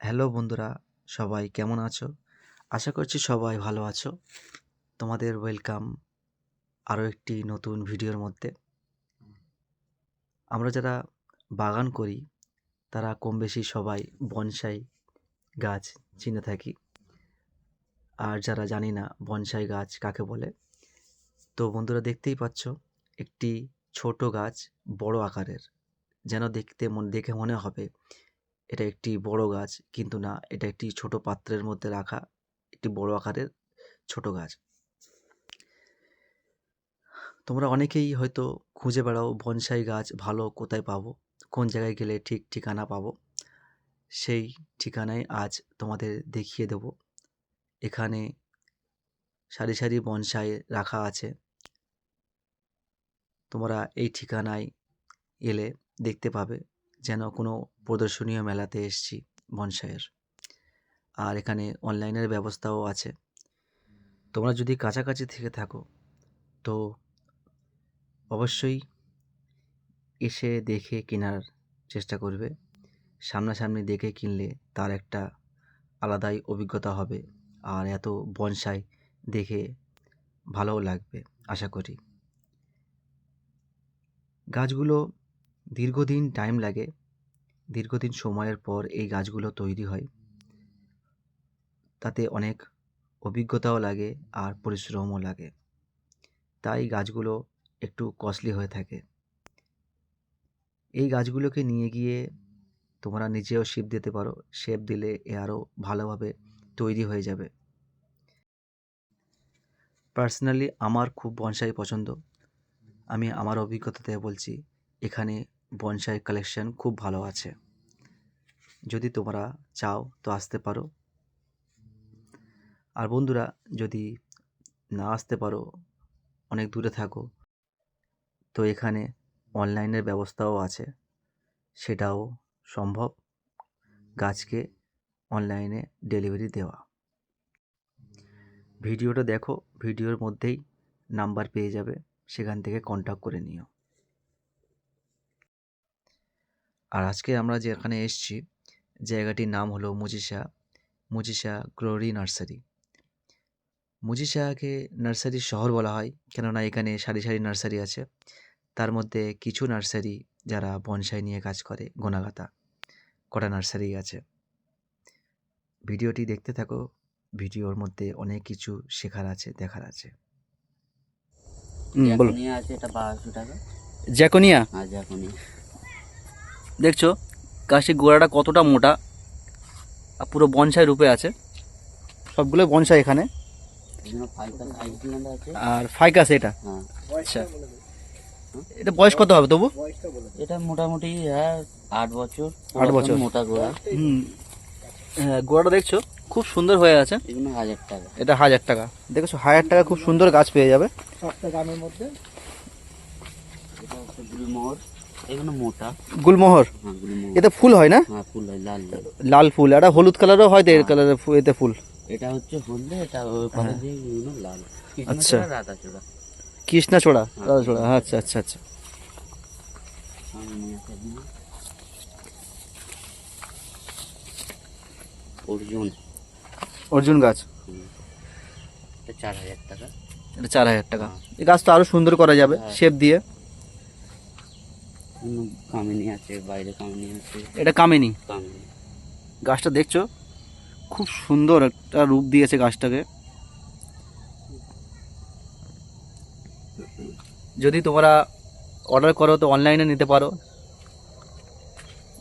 Hello বন্ধুরা, সবাই কেমন আছো? আশা করছি সবাই ভালো আছো। তোমাদের ওয়েলকাম আরও একটি নতুন ভিডিওর মধ্যে। আমরা যারা বাগান করি, তারা কম বেশি সবাই বনসাই গাছ চিনে থাকি। আর যারা জানি না বনসাই গাছ কাকে বলে, তো বন্ধুরা দেখতেই পাচ্ছ, একটি ছোট গাছ বড় আকারের, যেন দেখতে মন, দেখে মনে হবে এটা একটি বড় গাছ, কিন্তু না, এটা একটি ছোট পাত্রের মধ্যে রাখা একটি বড় আকারের ছোট গাছ। তোমরা অনেকেই হয়তো খুঁজে বেড়াও বনসাই গাছ ভালো কোথায় পাবো, কোন জায়গায় গেলে ঠিক ঠিকানা পাবো। সেই ঠিকানায় আজ তোমাদের দেখিয়ে দেব। এখানে সারি সারি বনসাই রাখা আছে। তোমরা এই ঠিকানায় এলে দেখতে পাবে। যেন কোনো প্রদর্শনীয় মেলাতে এসেছি বনসাইয়ের। আর এখানে অনলাইনের ব্যবস্থাও আছে। তোমরা যদি কাছাকাছি থেকে থাকো, তো অবশ্যই এসে দেখে কেনার চেষ্টা করবে। সামনাসামনি দেখে কিনলে তার একটা আলাদাই অভিজ্ঞতা হবে আর এত বনসাই দেখে ভালোও লাগবে, আশা করি। গাছগুলো দীর্ঘদিন টাইম লাগে, দীর্ঘদিন সময়ের পর এই গাছগুলো তৈরি হয়। তাতে অনেক অভিজ্ঞতাও লাগে আর পরিশ্রমও লাগে। তাই গাছগুলো একটু কস্টলি হয়ে থাকে। এই গাছগুলোকে নিয়ে গিয়ে তোমরা নিজেও শেপ দিতে পারো। শেপ দিলে এ আরও ভালোভাবে তৈরি হয়ে যাবে। পার্সোনালি আমার খুব বনসাই পছন্দ। আমি আমার অভিজ্ঞতা থেকে বলছি, এখানে বনসাই কালেকশন খুব ভালো আছে। যদি তোমরা চাও তো আসতে পারো। আর বন্ধুরা, যদি না আসতে পারো, অনেক দূরে থাকো। তো এখানে অনলাইনের ব্যবস্থাও আছে। সেটাও সম্ভব। গাছকে অনলাইনে ডেলিভারি দেওয়া। ভিডিওটা দেখো, ভিডিওর মধ্যেই নাম্বার পেয়ে যাবে। সেখান থেকে কন্ট্যাক্ট করে নিও। আর আজকে আমরা যেখানে এসেছি জায়গাটির নাম হলো মুজিসা মুজিসা গ্লোরি নার্সারি। মুজিসাকে নার্সারির শহর বলা হয় কেননা এখানে সারি সারি নার্সারি আছে। তার মধ্যে কিছু নার্সারি যারা বনসাই নিয়ে কাজ করে গোনাগাতা কটা নার্সারি আছে। ভিডিওটি দেখতে থাকো ভিডিওর মধ্যে অনেক কিছু শেখার আছে দেখার আছে। বলো জ্যাকোনিয়া আছে এটা বারোশো টাকা। জ্যাকোনিয়া? আর জ্যাকোনিয়া। দেখছ গাছের গোড়াটা কতটা মোটা আর পুরো বনসাই রূপে আছে। সবগুলো বনসাই এখানে। আর ফাইকাস এটা। হ্যাঁ আচ্ছা। এটা বয়স কত হবে তবু? এটা মোটামুটি হ্যাঁ আট বছর। আট বছর। মোটা গোড়া। হুম। হ্যাঁ গোড়াটা দেখছ খুব সুন্দর হয়ে আছে। হাজার টাকা। এটা হাজার টাকা। দেখেছ হাজার টাকা খুব সুন্দর গাছ পেয়ে যাবে। এটা হচ্ছে গুলমোহর এগুলো মোটা। গুলমোহর? হ্যাঁ গুলমোহর। এতে ফুল হয় না? হ্যাঁ ফুল হয় লাল ফুল। এটা হলুদ কালারও হয় তো এর হ্যাঁ। কালারের এতে ফুল? এটা হচ্ছে হলদে এটা লাল। আচ্ছা। রাধা চূড়া কৃষ্ণা ছোড়া হ্যাঁ, রাধা ছোড়া আচ্ছা আচ্ছা আচ্ছা। অর্জুন। অর্জুন গাছ? চার হাজার টাকা। এটা চার হাজার টাকা। এই গাছটা আরও সুন্দর করা যাবে। শেপ দিয়ে। কামিনী আছে বাইরে কামিনী আছে। এটা কামেনি? কামিনী। গাছটা দেখছ? খুব সুন্দর একটা রূপ দিয়েছে গাছটাকে। যদি তোমরা অর্ডার করো তো অনলাইনে নিতে পারো।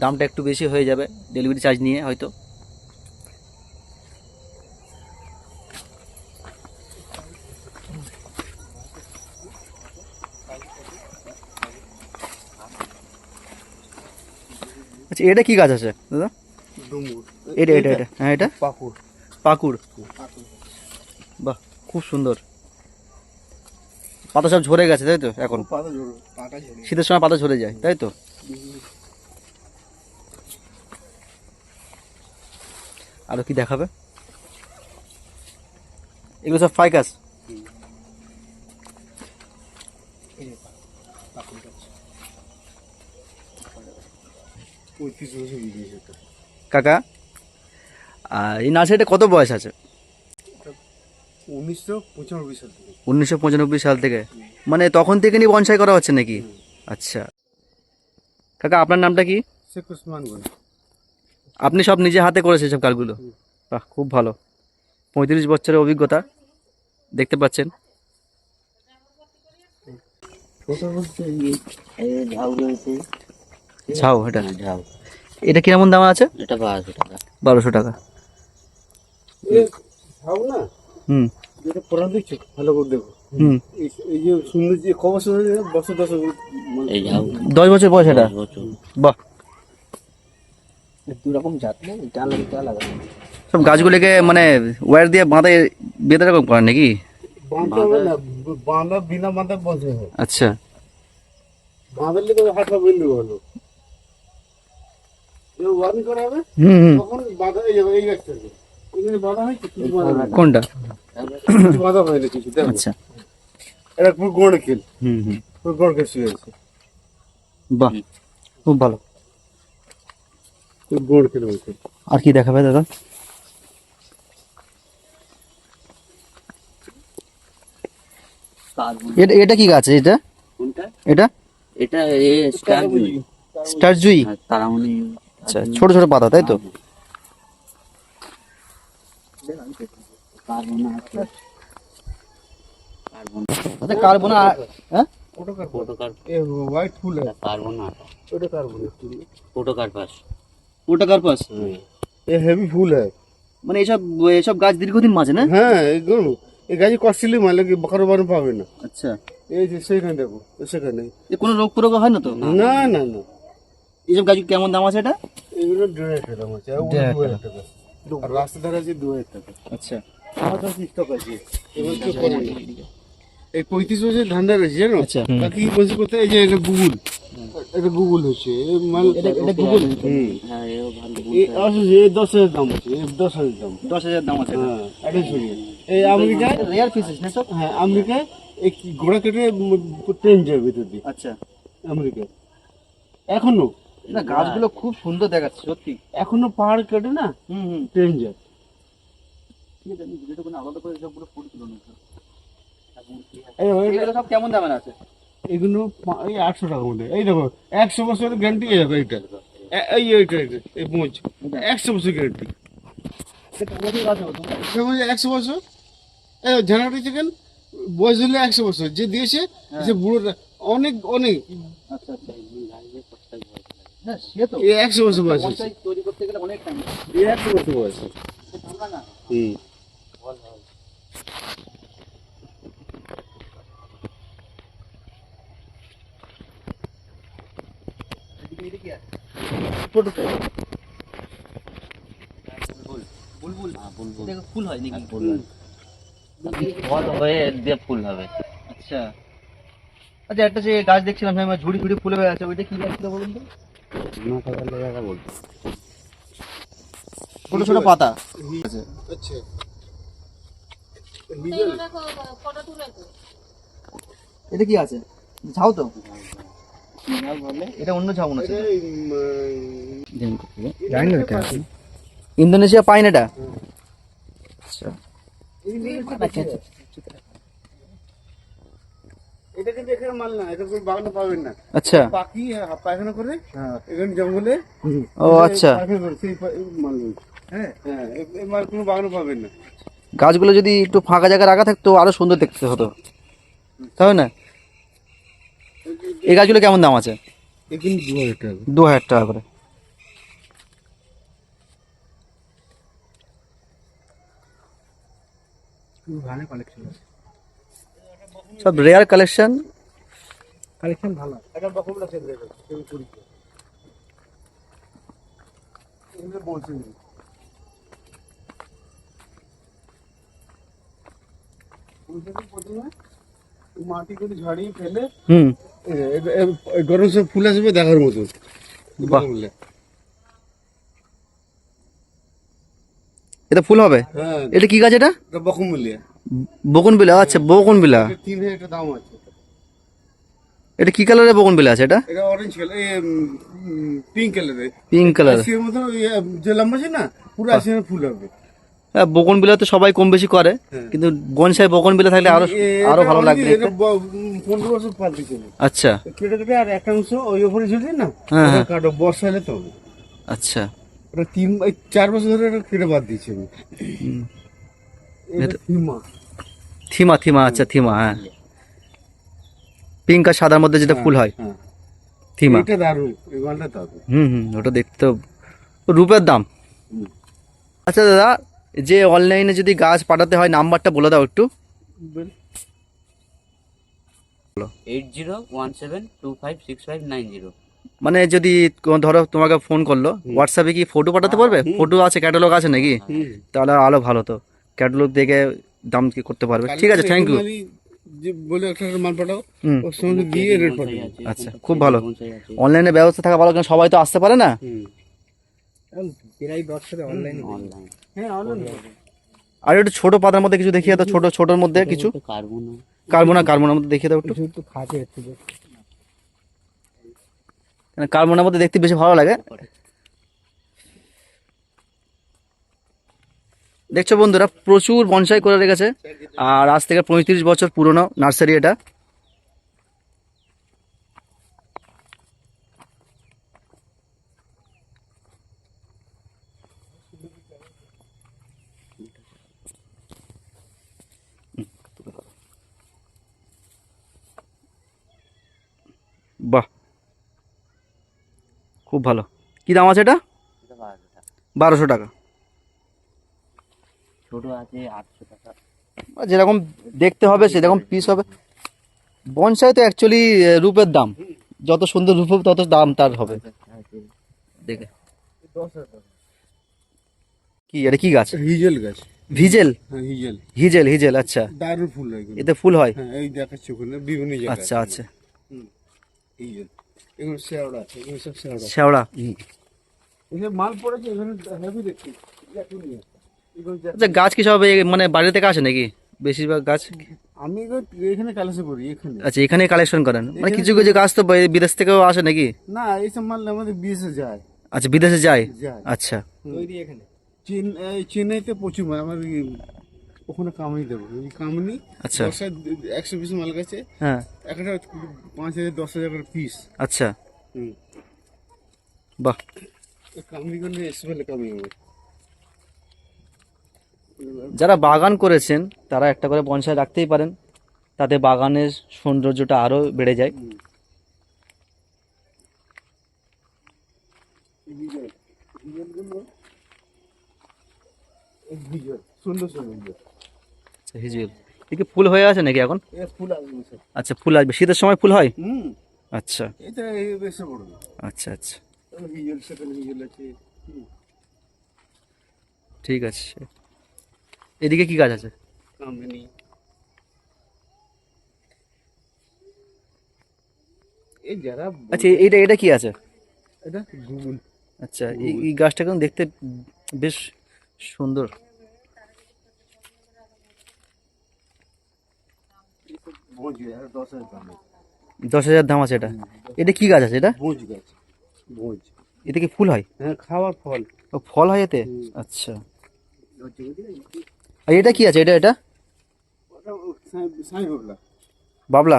দামটা একটু বেশি হয়ে যাবে ডেলিভারি চার্জ নিয়ে হয়তো। আচ্ছা এটা কি গাছ আছে দাদা? এটা এটা এটা। হ্যাঁ এটা? পাকুড় পাকুড় বাহ খুব সুন্দর। পাতা সব ঝরে গেছে তাই তো এখন? শীতের সময় পাতা ঝরে যায় তাই তো? আরও কি দেখাবে? এগুলো সব ফাইকাস পঁয়ত্রিশ বছর বিদেশ কাকা আর এই নার্সারিটা কত বয়স আছে? উনিশশো পঁচানব্বই সাল থেকে। মানে তখন থেকে নিয়ে বনসাই করা হচ্ছে নাকি? আচ্ছা। কাকা আপনার নামটা কি? আপনি সব নিজে হাতে করেছেন সব কাজগুলো? বাহ খুব ভালো। পঁয়ত্রিশ বছরের অভিজ্ঞতা দেখতে পাচ্ছেন। ছোট ঝাউ এটা? ঝাউ। এটা কীরকম দাম আছে? এটা বারোশো টাকা। বারোশো টাকা। না? হুম। যেটা পড়া দেখছ ভালো করে দেখো। হুম। এই- যে সুন্দর যে ক বছর বছর দশ এই ঝাউ। দশ বছর বয়স এটা? বাহ। দু রকম জাত না? এটা আলাদা এটা আলাদা। সব গাছগুলিকে মানে ওয়্যার দিয়ে বাঁধে বেঁধে রকম করেন নাকি? বাঁধা বিনা বাঁধা বসে হবে আচ্ছা। বাঁধার লেগে হাঁটা বেঁধে হলো ওয়ারিং করা হবে হুম হুম। তখন বাঁধা এই যাবে এই গাছটাকে এখানে বাঁধা হয় কিছু বাঁধা হয় কোনটা? কিছু হয় না কিছু আচ্ছা। এটা পুরো গোড় খেল। হুম হুম। পুরো গোড় খেল শুয়ে আছে। বাহ খুব ভালো। গোড় খেল বলছে। আর কি দেখাবে দাদা? এটা এটা কি গাছ এটা? কোনটা? এটা? এটা স্টার স্টার জুই তারামণি আচ্ছা ছোট ছোট পাতা তাই তো? কার্বন আছে কার্বন আচ্ছা কার্বন হ্যাঁ। মানে এসব এসব গাছ দীর্ঘদিন মাঝে না? হ্যাঁ এগুলো এই গাছ কস্টলি মালে কি বকার বারো পাবে না? আচ্ছা। এই যে সেখানে দেখো সেখানে। কোনো রোগ প্রয়োগ হয় না তো? না না না। এইসব গাছ কেমন দাম আছে এটা? এগুলো দেড় হাজার টাকা আছে আর হাজার টাকা আর রাস্তা ধারে আছে দু হাজার টাকা। আচ্ছা। আমার স্টক আছে এবার এই পঁয়ত্রিশ বছর ধান্দা রয়েছে জানো? আচ্ছা। বাকি করতে এই যে এটা গুগল। এটা গুগল হচ্ছে মাল এটা এটা গুগল হ্যাঁ এও ভালো এই দশ হাজার দাম আছে এই দশ হাজার দাম। দশ হাজার দাম আছে হ্যাঁ এটা শুনিয়ে এই আমেরিকায় রেয়ার পিসেস না সব? হ্যাঁ আমেরিকায় এই ঘোড়া কেটে ট্রেন যায় ভিতর দিয়ে। আচ্ছা। আমেরিকায় এখনও? না গাছগুলো খুব সুন্দর দেখাচ্ছে সত্যি। এখনও পাহাড় কেটে না হুম হুম। ট্রেন যায়। ঠিক আছে আমি ভিডিওটা কোনো আলাদা করে সবগুলো ফুল তুলে নেব। এগুলো সব কেমন দামের আছে? এগুলো এই আটশো টাকার মধ্যে। এই দেখো একশো বছরের গ্যারান্টি এই দেখো এইটা। এই এইটা এইটা, এই পৌঁছ একশো বছর গ্যারান্টি একশো বছর। এই ঝানাটি চিকেন বয়স হলে একশো বছর। যে দিয়েছে সে বুড়োটা অনেক অনেক। আচ্ছা আচ্ছা। হ্যাঁ একশো বছর বয়স তৈরি করতে গেলে অনেক টাইম এই একশো বছর বয়স হুম। বুলবুল হ্যাঁ, বুলবুল দেখো ফুল হয় নাকি? ফুল ফল হয়ে। দিয়ে ফুল হবে। আচ্ছা। আচ্ছা একটা যে গাছ দেখছিলাম আমি ঝুড়ি ঝুড়ি ফুলে হয়ে আছে ওইটা কি গাছ ছিল বলুন তো? না ছোট ছোট পাতা। আচ্ছা। এটা কি আছে? ঝাউ তো? বলে এটা অন্য ঝাউ মনে হচ্ছে। এই, উম, ইন্দোনেশিয়া পাইন এটা? আচ্ছা। এটা কিন্তু এখানে মাল না এটা কোনো বাগানে পাবেন না। আচ্ছা। পাখি হ্যাঁ, পায়খানা করে এখানে জঙ্গলে ও আচ্ছা। সেই মাল হ্যাঁ। হ্যাঁ এই- মাল কোনো বাগানে পাবেন না। গাছগুলো যদি একটু ফাঁকা জায়গায় রাখা থাকতো আরও সুন্দর দেখতে হতো। তাই না? এই গাছগুলো কেমন দাম আছে? দু হাজার টাকা দু হাজার টাকা করে। ভালো কালেকশন আছে। সব রেয়ার কালেকশন কালেকশন ভালো। এটা বকমলা কুড়ি বলছি মাটি করে ঝাড়িয়ে ফেলে হুম। গরম সব ফুল আসবে দেখার মতো। এটা ফুল হবে? হ্যাঁ। এটা কি গাছ এটা? এটা বকমলিয়া বকুন বিলা আচ্ছা বকুন বিলা। এটা তিন হাজার দাম আছে। এটা কি কালারের বকুন বিলা আছে এটা? এটা অরেঞ্জ কালার পিঙ্ক কালারের পিঙ্ক কালার আজকের মতো ইয়ে, যে লম্বা আছে না পুরো আসে ফুল হবে। হ্যাঁ বকন বিলা তো সবাই কম বেশি করে হ্যাঁ। কিন্তু বনসাই বকন বিলা থাকলে আরও আরও ভালো লাগবে। পনেরো বছর পাল্টে চলে। আচ্ছা। কেটে দেবে আর একাংশ ওই ওপরে ঝুলছে না হ্যাঁ, হ্যাঁ। কাটো বর্ষালে তো আচ্ছা। ওটা তিন চার বছর ধরে কেটে বাদ দিয়েছি আমি। থিমা। থিমা আচ্ছা থিমা হ্যাঁ। পিঙ্ক আর সাদার মধ্যে যেটা ফুল হয়। হ্যাঁ। থিমা। এটা দারুণ এই মালটা দারুণ। হুম হুম ওটা দেখতে তো রূপের দাম। আচ্ছা দাদা যে অনলাইনে যদি গাছ পাঠাতে হয় নাম্বারটা বলে দাও একটু। Eight zero one seven two five six five nine zero. মানে যদি ধরো তোমাকে ফোন করল হোয়াটসঅ্যাপে কি ফটো পাঠাতে পারবে? ফটো আছে ক্যাটালগ আছে নাকি? তাহলে আরও ভালো তো। ক্যাটালগ দেখে দাম কি করতে পারবে? ঠিক আছে থ্যাংক ইউ বলে একটা একটা মাল পাঠাও ওর সঙ্গে দিয়ে রেট পাঠাবো আচ্ছা খুব ভালো। অনলাইনে ব্যবস্থা থাকা ভালো কারণ সবাই তো আসতে পারে না? প্রায় অনলাইন অনলাইন হ্যাঁ অনলাইন আর একটু ছোট পাতার মধ্যে কিছু দেখিয়ে দাও ছোট ছোটোর মধ্যে কিছু? কার্বন। কার্বনা কার্বনের মধ্যে দেখিয়ে দাও একটু। একটু খাটে একটু কার্বনের মধ্যে দেখতে বেশি ভালো লাগে? দেখছ বন্ধুরা প্রচুর বনসাই করে রেখেছে আর আজ থেকে পঁয়ত্রিশ বছর পুরনো নার্সারি এটা। বাহ। খুব ভালো। কি দাম আছে এটা? বারোশো টাকা। ছোট আছে আটশো টাকা। যেরকম দেখতে হবে সেরকম পিস হবে। বনসাই তো অ্যাকচুয়ালি রূপের দাম। যত সুন্দর রূপ হবে তত দাম তার হবে। দেখে। কি এটা কি গাছ? হিজেল গাছ। ভিজেল? হ্যাঁ হিজেল। হিজেল হিজেল আচ্ছা। দারুণ ফুল হয় এতে ফুল হয়? হ্যাঁ এই দেখাচ্ছি ওখানে বিভিন্ন জায়গায়। আচ্ছা আচ্ছা। হিজেল। এগুলো শেওড়া আছে এগুলো সব শেওড়া। শ্যাওড়া এসব মাল পড়েছে এখানে হেভি দেখছি আচ্ছা গাছ কি সব মানে বাইরে থেকে আসে নাকি? বেশিরভাগ গাছ? আমি এখানে কালেসে করি এখানে। আচ্ছা এখানেই কালেকশন করেন? মানে কিছু কিছু গাছ তো বিদেশ থেকেও আসে নাকি? না এইসব মাল আমাদের বিদেশে যায়। আচ্ছা বিদেশে যায়? আচ্ছা। তৈরি এখানে চীন চেন্নাইতে প্রচুর মাল আমার ওখানে কামনি দেবো। কামনি আচ্ছা। একশো পিস মাল গেছে। হ্যাঁ। একটা পাঁচ হাজার দশ হাজার করে পিস আচ্ছা। হুম। বাহ। কামনি করলে স্মেলে কামনি হবে যারা বাগান করেছেন তারা একটা করে বনসাই রাখতেই পারেন। তাতে বাগানের সৌন্দর্যটা আরও বেড়ে যায়। আচ্ছা, এদিকে ফুল হয়ে আছে নাকি এখন? আচ্ছা ফুল আসবে। শীতের সময় ফুল হয়? আচ্ছা। আচ্ছা আচ্ছা। হুম, ঠিক আছে। এদিকে কি গাছ আছে? কামিনী এই যারা আচ্ছা এ- এইটা এটা কি আছে? এটা গুগল। আচ্ছা এই গাছটা কেমন দেখতে বেশ সুন্দর। দশ হাজার দাম আছে। এটা? এটা কি গাছ আছে এটা? ভোজ গাছ ভোজ এতে কি ফুল হয়? হ্যাঁ খাওয়ার ফল। ফল হয় এতে? আচ্ছা। আর এটা কি আছে? এটা এটা? বাবলা।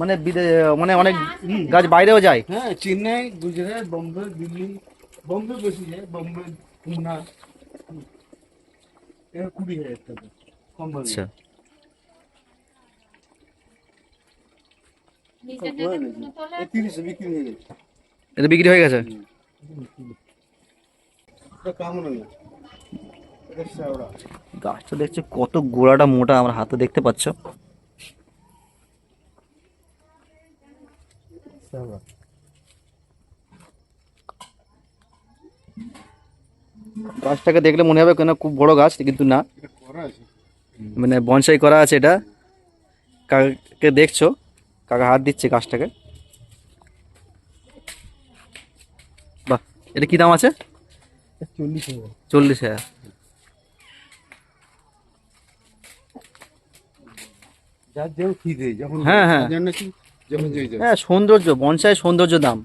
মানে মানে অনেক গাছ বাইরেও যায়? হ্যাঁ চেন্নাই গুজরাট বোম্বে দিল্লি। বোম্বে বেশি যায়। বোম্বে পুনা। কুড়ি হাজার টাকা। কম আচ্ছা এ তিরিশে বিক্রি হয়ে গেছে এটা বিক্রি হয়ে গেছে? গাছটা দেখছ কত গোড়াটা মোটা আমার হাতে দেখতে পাচ্ছ। গাছটাকে দেখলে মনে হবে কেন খুব বড় গাছ কিন্তু না। এটা করা আছে। মানে বনসাই করা আছে এটা। কাকাকে দেখছ। কাকা হাত দিচ্ছে গাছটাকে? বাহ এটা কি দাম আছে? চল্লিশ হাজার। চল্লিশ হাজার। হ্যাঁ, হ্যাঁ। হ্যাঁ সৌন্দর্য বনসাই সৌন্দর্য দাম।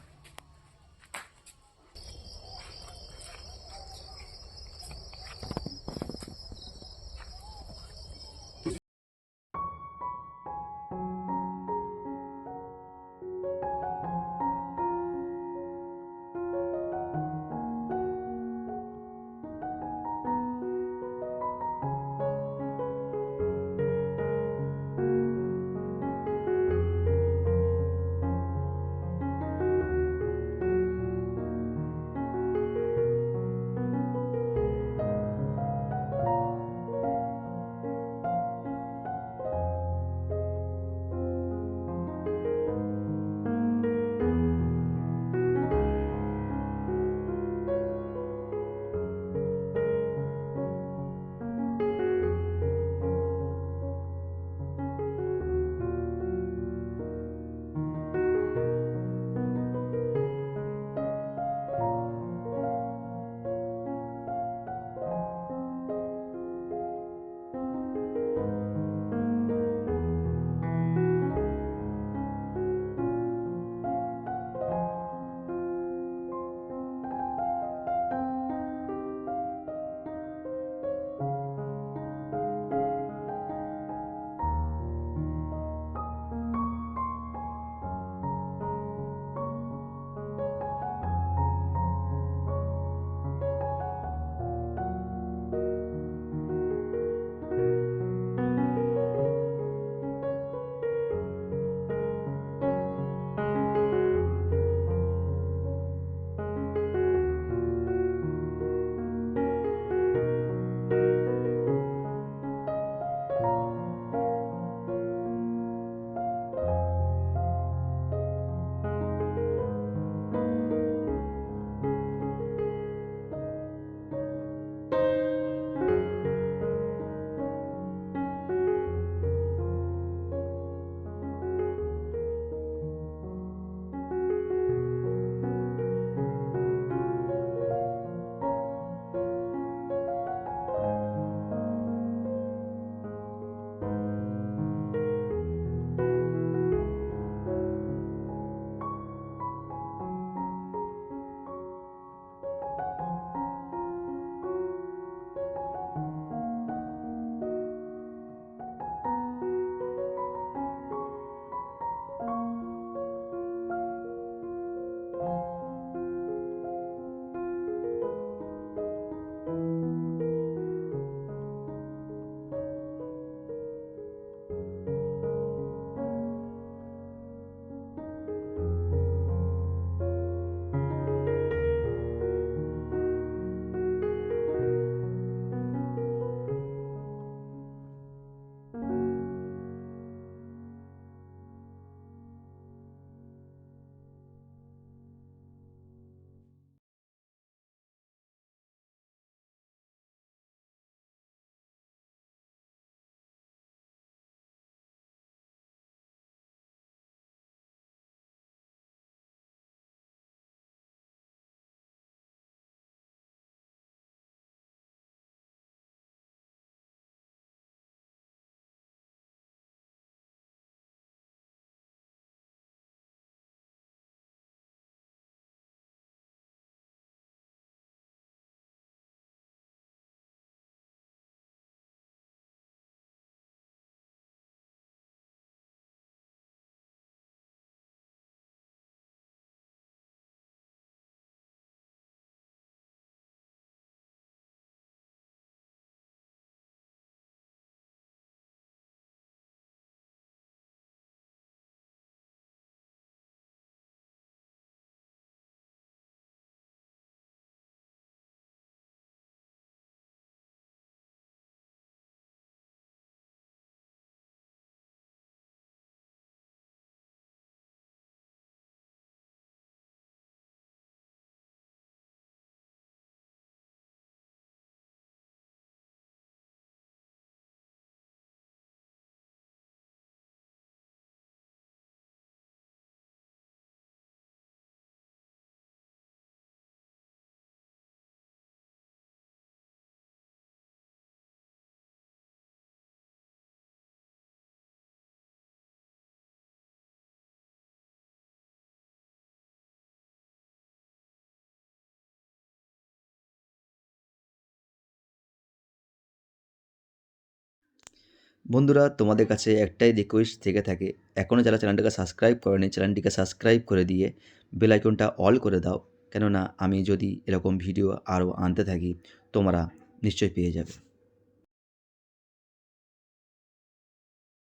বন্ধুরা, তোমাদের কাছে একটাই রিকোয়েস্ট থেকে থাকে, এখনও যারা চ্যানেলটাকে সাবস্ক্রাইব করেনি, চ্যানেলটিকে সাবস্ক্রাইব করে দিয়ে বেল আইকনটা অল করে দাও। কেননা, আমি যদি এরকম ভিডিও আরও আনতে থাকি, তোমরা নিশ্চয়ই পেয়ে যাবে।